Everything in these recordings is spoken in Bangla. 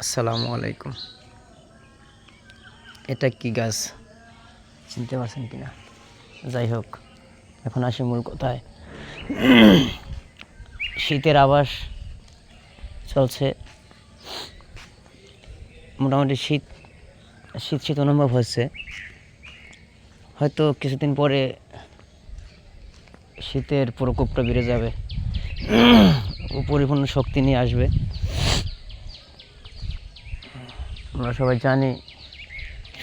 আসসালামু আলাইকুম। এটা কি গাছ? চিনতে পারছেন কিনা? যাই হোক, এখন আসি মূল কথায়। শীতের আবাস চলছে। মোটামুটি শীত শীত শীত অনুভব হচ্ছে হয়তো কিছুদিন পরে শীতের প্রকোপটা বেড়ে যাবে। পরিপূর্ণ শক্তি নিয়ে আসবে। আমরা সবাই জানি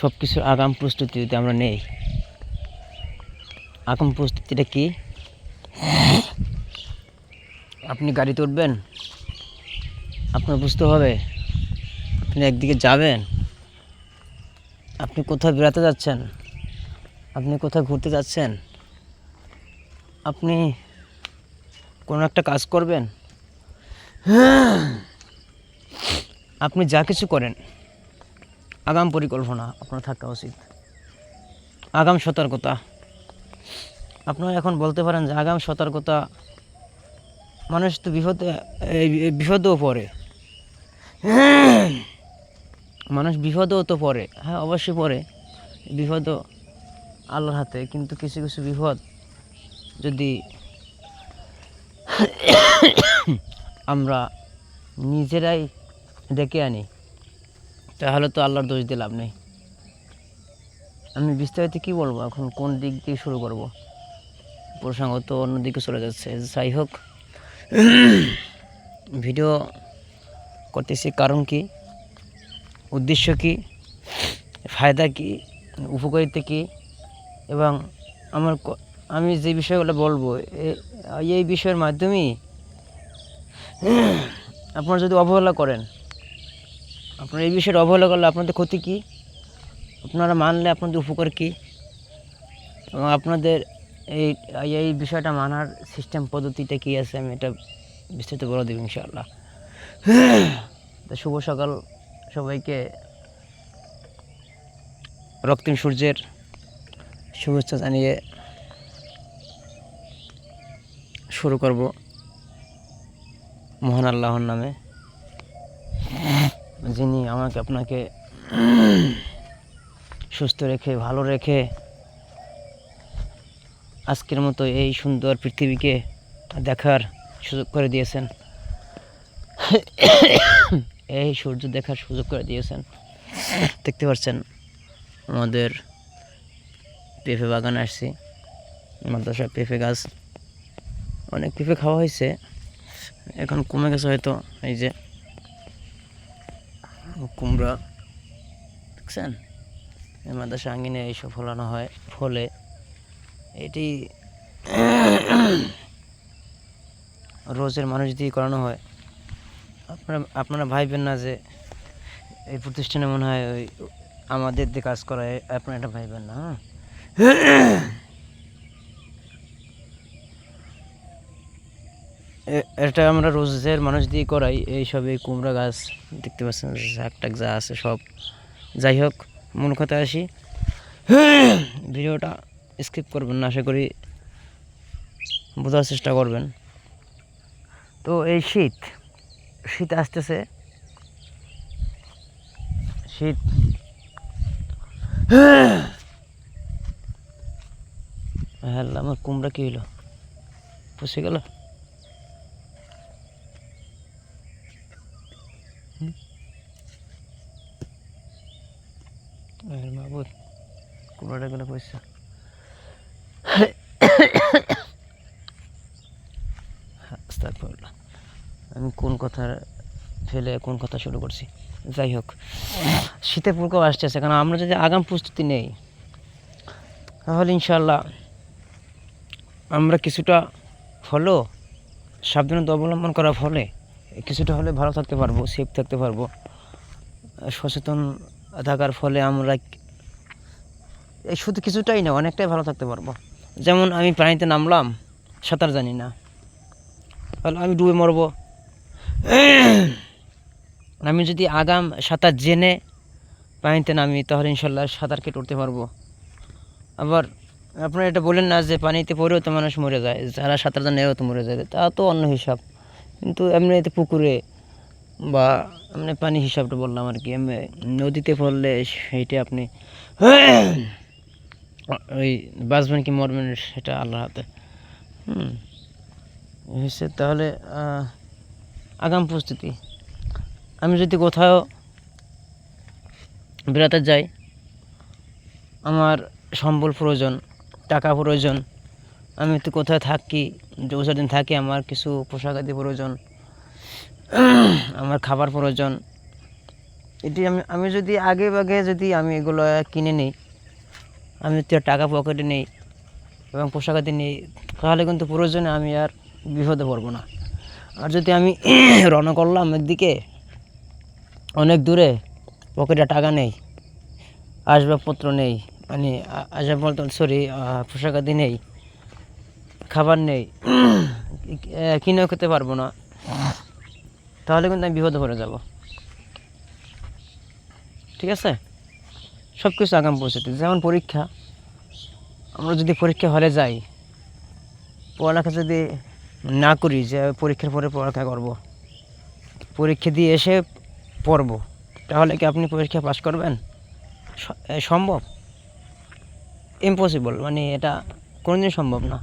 সব কিছুর আগাম প্রস্তুতি যদি আমরা নেই, আগাম প্রস্তুতিটা কি? আপনি গাড়িতে উঠবেন আপনার বুঝতে হবে আপনি একদিকে যাবেন, আপনি কোথাও বেড়াতে যাচ্ছেন, আপনি কোথাও ঘুরতে যাচ্ছেন, আপনি কোনো একটা কাজ করবেন? আপনি যা কিছু করেন আগাম পরিকল্পনা আপনার থাকা উচিত। আগাম সতর্কতা। আপনারা এখন বলতে পারেন যে আগাম সতর্কতা মানুষ তো বিপদে বিপদেও পড়ে। মানুষ বিপদেও তো পড়ে। হ্যাঁ অবশ্যই পড়ে। বিপদও আল্লাহর হাতে, কিন্তু কিছু কিছু বিপদ যদি আমরা নিজেরাই ডেকে আনি তাহলে তো আল্লাহর দোষ দিয়ে লাভ নেই। আমি বিস্তারিত কী বলব? এখন কোন দিক দিয়ে শুরু করব? প্রসঙ্গ তো অন্যদিকে চলে যাচ্ছে। যাই হোক, ভিডিও করতেছি কারণ কি? উদ্দেশ্য কি? ফায়দা কি? উপকারিতা কি? এবং আমার আমি যে বিষয়গুলো বলব এই বিষয়ের মাধ্যমেই আপনারা যদি অবহেলা করেন আপনারা এই বিষয়ের অবহেলা করলে আপনাদের ক্ষতি কী? আপনারা মানলে আপনাদের উপকার কী? এবং আপনাদের এই এই বিষয়টা মানার সিস্টেম পদ্ধতিটা কী আছে? আমি এটা বিস্তারিত বলে দেব ইনশাআল্লাহ। তো শুভ সকাল সবাইকে। রক্তিম সূর্যের শুভেচ্ছা জানিয়ে শুরু করব মোহন আল্লাহর নামে। যিনি আমাকে আপনাকে সুস্থ রেখে, ভালো রেখে আজকের মতো এই সুন্দর পৃথিবীকে দেখার সুযোগ করে দিয়েছেন। এই সূর্য দেখার সুযোগ করে দিয়েছেন। দেখতে পাচ্ছেন, আমাদের পেঁপে বাগানে আসছি, মাদ্রাসা পেঁপে গাছ। অনেক পেঁপে খাওয়া হয়েছে, এখন কমে গেছে হয়তো, এই যে কুমড়া। দেখছেন? এই মাদ্রাসা আঙ্গিনে এইসব ফলানো হয়, ফলে। এটি রোজের মানুষ দিয়ে করানো হয়। আপনারা আপনারা ভাইবেন না যে এই প্রতিষ্ঠানে মনে হয় ওই আমাদের দিয়ে কাজ করায়, আপনারা এটা ভাইবেন না হ্যাঁ? এটা আমরা রোজের মানুষ দিয়ে করাই, এইসব এই কুমড়া গাছ, দেখতে পাচ্ছেন শাক টাক যা আছে সব। যাই হোক, মূল কথা আসি। ভিডিওটা স্কিপ করবেন না, আশা করি বোঝার চেষ্টা করবেন। তো এই শীত শীত আসতেছে। শীত। হ্যাঁ আমার কুমড়া কি হইল পুষে গেল? কুমড়াটা আমি কোন কথা ফেলে কোন কথা শুরু করছি? যাই হোক, শীতের প্রকোপ আসতেছে, কারণ আমরা যদি আগাম প্রস্তুতি নেই, তাহলে ইনশাল্লাহ আমরা কিছুটা হলেও সাবধানতা অবলম্বন করার ফলে কিছুটা হলে ভালো থাকতে পারব সেফ থাকতে পারব, সচেতন থাকার ফলে আমরা এই শুধু কিছুটাই না, অনেকটাই ভালো থাকতে পারব। যেমন আমি পানিতে নামলাম, সাঁতার জানি না। তাহলে আমি ডুবে মরবো। আমি যদি আগাম সাঁতার জেনে পানিতে নামি, তাহলে ইনশাল্লাহ সাঁতার কেটে উঠতে পারব। আবার আপনারা এটা বলেন না যে পানিতে পড়েও তো মানুষ মরে যায়, যারা সাঁতার জানেও তো মরে যায়, তা তো অন্য হিসাব। কিন্তু এমনিতে পুকুরে বা মানে পানি হিসাবটা বললাম আর কি এমনি নদীতে পড়লে সেইটা আপনি ওই বাঁচবেন কি মরবেন সেটা আল্লাহর হাতে। হুম, হয়েছে তাহলে আগাম প্রস্তুতি। আমি যদি কোথাও বেড়াতে যাই, আমার সম্বল প্রয়োজন, টাকা প্রয়োজন, আমি তো কোথায় থাকি দু চার দিন থাকি, আমার কিছু পোশাক আদি প্রয়োজন আমার খাবার প্রয়োজন। এটি আমি আমি যদি আগে ভাগে যদি আমি এগুলো কিনে নিই, আমি তো টাকা পকেটে নেই এবং পোশাক আদি নেই, তাহলে কিন্তু প্রয়োজনে আমি আর বিপদে পড়ব না। আর যদি আমি রওনা করলাম একদিকে, অনেক দূরে, পকেটে টাকা নেই, আসবাবপত্র নেই মানে আসবাবপত্র সরি পোশাক আদি নেই, খাবার নেই কিনেও খেতে পারব না। তাহলে কিন্তু আমি বিপদে পড়ে যাব। ঠিক আছে? সব কিছু আগাম পরিস্থিতি। যেমন পরীক্ষা, আমরা যদি পরীক্ষা হলে যাই, পড়ালেখা যদি না করি, যে পরীক্ষার পরে পড়ালেখা করব, পরীক্ষা দিয়ে এসে পড়ব, তাহলে কি আপনি পরীক্ষা পাশ করবেন? সম্ভব? ইম্পসিবল মানে এটা কোনোদিন সম্ভব না।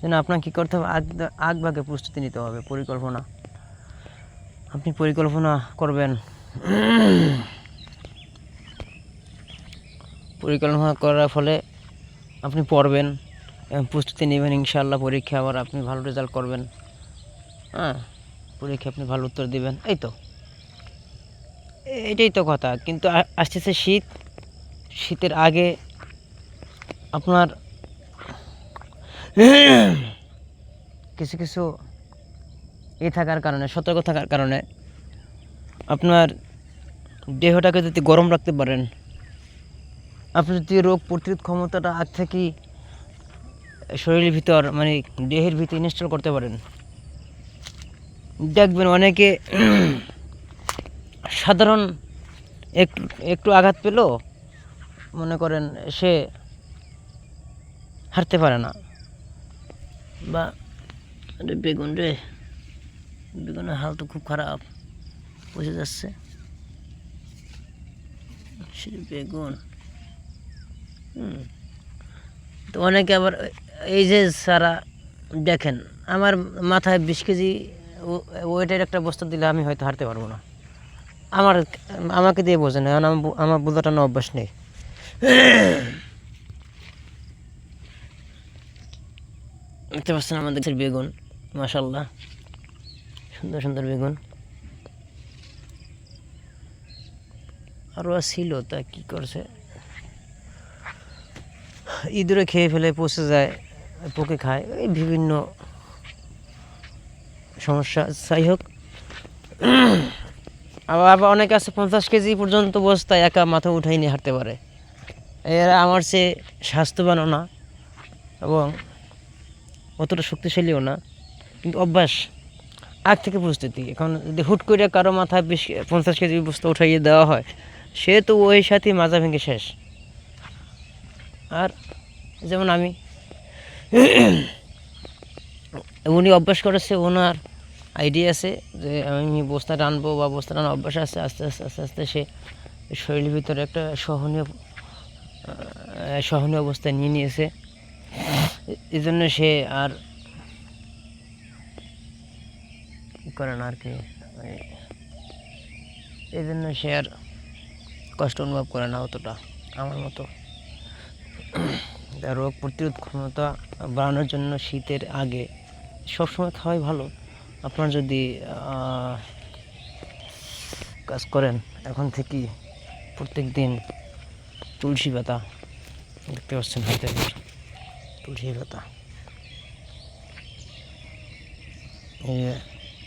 যেন আপনার কী করতে হবে? আগ আগ ভাগে প্রস্তুতি নিতে হবে, পরিকল্পনা। আপনি পরিকল্পনা করবেন। পরিকল্পনা করার ফলে আপনি পড়বেন প্রস্তুতি নেবেন, ইনশাআল্লাহ পরীক্ষা আবার আপনি ভালো রেজাল্ট করবেন। হ্যাঁ পরীক্ষা আপনি ভালো উত্তর দিবেন, এই তো। এটাই তো কথা, কিন্তু আসতেছে শীত। শীতের আগে আপনার কিছু কিছু এ থাকার কারণে, সতর্ক থাকার কারণে আপনার দেহটাকে যদি গরম রাখতে পারেন, আপনি যদি রোগ প্রতিরোধ ক্ষমতাটা আগ থেকেই শরীরের ভিতর মানে দেহের ভিতর ইনস্টল করতে পারেন। দেখবেন অনেকে সাধারণ একটু একটু আঘাত পেল মনে করেন সে হারতে পারে না। বা বেগুন রে। বেগুনের হাল তো খুব খারাপ, বুঝে যাচ্ছে। বেগুন, হুম। তো অনেকে আবার এই যে সারা দেখেন, আমার মাথায় বিশ কেজি ওয়েটের একটা বস্তা দিলে আমি হয়তো হারতে পারব না। আমার, আমাকে দিয়ে বোঝে না কারণ আমার বু- আমার বোঝাটানো অভ্যাস নেই। দেখতে পাচ্ছেন আমাদের বেগুন মাসাল্লাহ সুন্দর সুন্দর বেগুন। আরও ছিল, তা কি করছে? ইঁদুরে খেয়ে ফেলে, পচে যায়, পোকে খায়, এই বিভিন্ন সমস্যা। যাই হোক আবার আবার অনেকে আছে, পঞ্চাশ কেজি পর্যন্ত বস্তায় একা মাথা উঠাই নিয়ে হাঁটতে পারে। এরা আমার চেয়ে স্বাস্থ্যবানও না, এবং অতটা শক্তিশালীও না, কিন্তু অভ্যাস আগ থেকে প্রস্তুতি এখন যদি হুট করে কারও মাথায় বিশ, পঞ্চাশ কেজি বস্তা উঠাইয়ে দেওয়া হয়, সে তো ওই সাথে মাজা ভেঙে শেষ। আর যেমন আমি, উনি অভ্যাস করেছে, ওনার আইডিয়া আছে যে আমি বস্তা টানবো বা বস্তা টানার অভ্যাস আছে, আস্তে আস্তে আস্তে আস্তে সে শরীরের ভিতরে একটা সহনীয় সহনীয় অবস্থা নিয়ে নিয়েছে। এই জন্য সে আর করে না আর কি। এই জন্য সে আর কষ্ট অনুভব করে না অতটা, আমার মতো। রোগ প্রতিরোধ ক্ষমতা বাড়ানোর জন্য শীতের আগে সবসময় খাওয়াই ভালো। আপনার যদি কাজ করেন, এখন থেকে প্রত্যেক দিন তুলসী পাতা, দেখতে পাচ্ছেন হাতে তুলসী পাতা।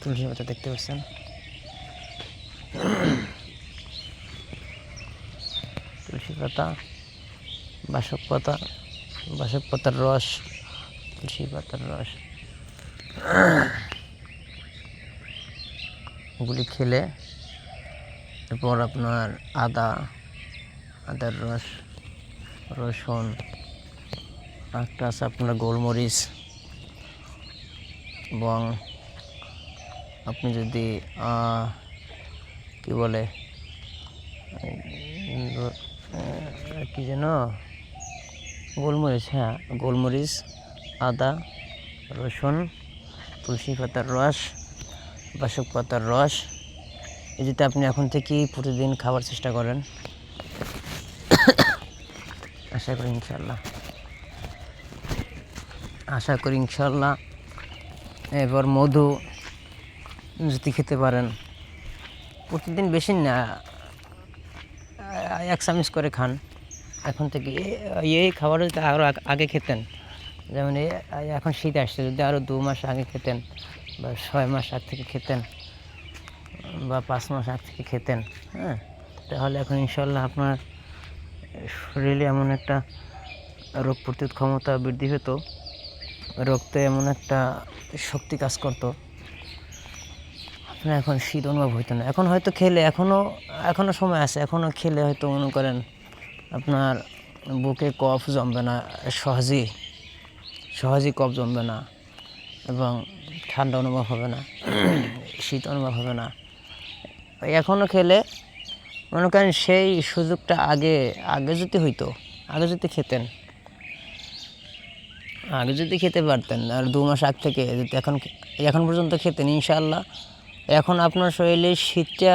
তুলসী পাতা দেখতে পাচ্ছেন। তুলসী পাতা, বাসক পাতা, বাসক পাতার রস, তুলসী পাতার রস। ওগুলি খেলে এরপর আপনার আদা, আদার রস, রসুন একটা আছে আপনার গোলমরিচ এবং আপনি যদি কি বলে কি যেন, গোলমরিচ হ্যাঁ গোলমরিচ, আদা, রসুন, তুলসী পাতার রস, বাসক পাতার রস, এই যদি আপনি এখন থেকেই প্রতিদিন খাবার চেষ্টা করেন। আশা করি ইনশাল্লাহ আশা করি ইনশাল্লাহ এবার মধু যদি খেতে পারেন। প্রতিদিন বেশি না এক চামচ করে খান। এখন থেকে এই খাবার যদি আরও আগে খেতেন, যেমন এখন শীত আসছে, যদি আরও দু মাস আগে খেতেন বা ছয় মাস আগ থেকে খেতেন বা পাঁচ মাস আগ থেকে খেতেন হ্যাঁ তাহলে এখন ইনশাল্লাহ আপনার শরীরে এমন একটা রোগ প্রতিরোধ ক্ষমতা বৃদ্ধি পেত। রক্তে এমন একটা শক্তি কাজ করতো। আপনার এখন শীত অনুভব হইতো না। এখন হয়তো খেলে এখনও এখনও সময় আছে এখনও খেলে হয়তো মনে করেন আপনার বুকে কফ জমবে না, সহজেই সহজেই কফ জমবে না এবং ঠান্ডা অনুভব হবে না, শীত অনুভব হবে না। এখনও খেলে, মনে করেন সেই সুযোগটা আগে আগে যদি হইতো, আগে যদি খেতেন, আগে যদি খেতে পারতেন, আর দু মাস আগ থেকে যদি এখন এখন পর্যন্ত খেতেন, ইনশাআল্লাহ এখন আপনার শরীরে শীতটা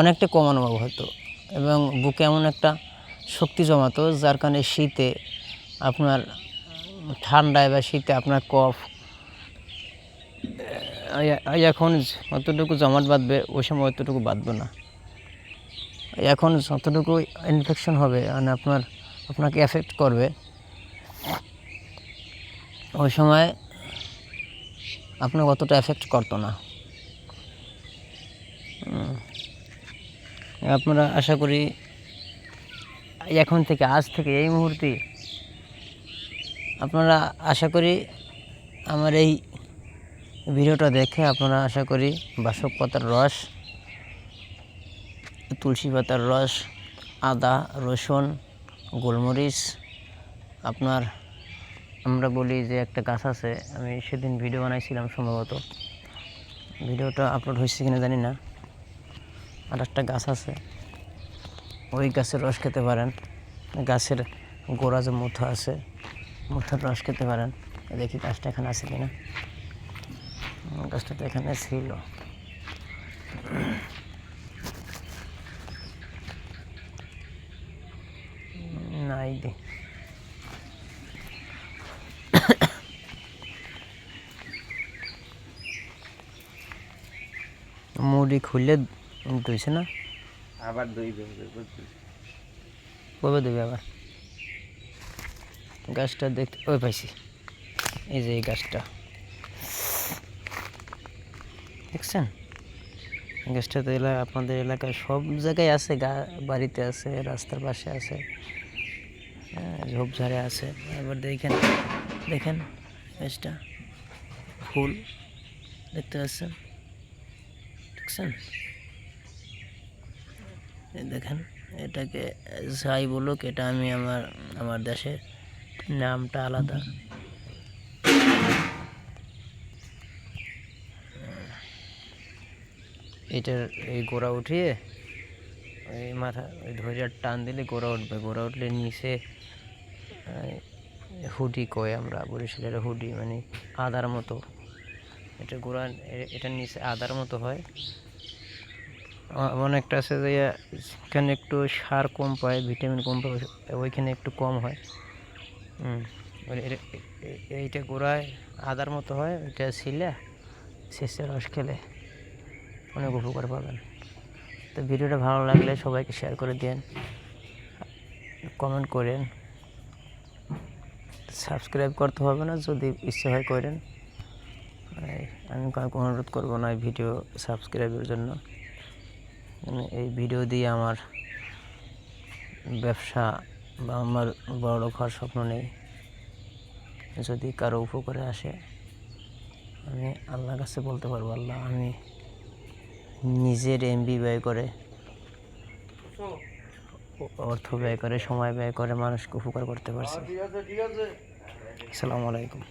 অনেকটা কম অনুভব হতো এবং বুকে এমন একটা শক্তি জমাতো যার কারণে শীতে আপনার ঠান্ডায় বা শীতে আপনার কফ এখন যতটুকু জমাট বাঁধবে ওই সময় অতটুকু বাঁধবে না এখন যতটুকু ইনফেকশন হবে মানে আপনার, আপনাকে এফেক্ট করবে, ওই সময় আপনাকে অতটা এফেক্ট করতো না। আপনারা আশা করি এখন থেকে, আজ থেকে, এই মুহূর্তে আপনারা আশা করি আমার এই ভিডিওটা দেখে আপনারা আশা করি বাসক পাতার রস, তুলসী পাতার রস, আদা, রসুন, গোলমরিচ, আপনার আমরা বলি যে একটা গাছ আছে, আমি সেদিন ভিডিও বানাইছিলাম সম্ভবত। ভিডিওটা আপলোড হয়েছে কিনা জানি না। আর একটা গাছ আছে। ওই গাছের রস খেতে পারেন। গাছের গোড়া যে মুথা আছে, মুথার রস খেতে পারেন। দেখি গাছটা এখানে আছে কিনা। গাছটা তো এখানে ছিল। নাই মুড়ি খুললে ধুইছে না? আবার দইবে কবে দেবে আবার? গাছটা দেখতে ওই পাইছি। এই যে এই গাছটা। দেখছেন? গাছটা তো এলাকা আপনাদের এলাকায় সব জায়গায় আছে গা বাড়িতে আছে রাস্তার পাশে আছে হ্যাঁ, ঝোপঝাড়ে আছে। এবার দেখেন দেখেন গাছটা। ফুল দেখতে পাচ্ছেন? দেখছেন? দেখেন, এটাকে যাই বলুক, এটা আমি আমার আমার দেশের নামটা আলাদা। এটার এই গোড়া উঠিয়ে ওই মাথা, ওই ধৈর্যার টান দিলে গোড়া উঠবে। গোড়া উঠলে নিচে হুডি কয় আমরা, বরিশালের হুডি মানে আদার মতো। এটা গোড়া এটার নিচে আদার মতো হয়। এমন একটা আছে যে এখানে একটু সার কম পায়, ভিটামিন কম পায়, ওইখানে একটু কম হয়। এ- এইটা গোড়ায় আদার মতো হয়, ওইটা ছিলে, শেষে রস খেলে অনেক উপকার পাবেন। তো ভিডিওটা ভালো লাগলে সবাইকে শেয়ার করে দিন কমেন্ট করেন। সাবস্ক্রাইব করতে হবে না, যদি ইচ্ছে হয় করেন। আমি কাউকে অনুরোধ করব না ভিডিও সাবস্ক্রাইবের জন্য। মানে এই ভিডিও দিয়ে আমার ব্যবসা বা আমার বড় হওয়ার স্বপ্ন নেই। যদি কারও উপকারে আসে, আমি আল্লাহর কাছে বলতে পারব, আল্লাহ, আমি নিজের এমবি ব্যয় করে, অর্থ ব্যয় করে, সময় ব্যয় করে মানুষকে উপকার করতে পারছি। আসসালামু আলাইকুম।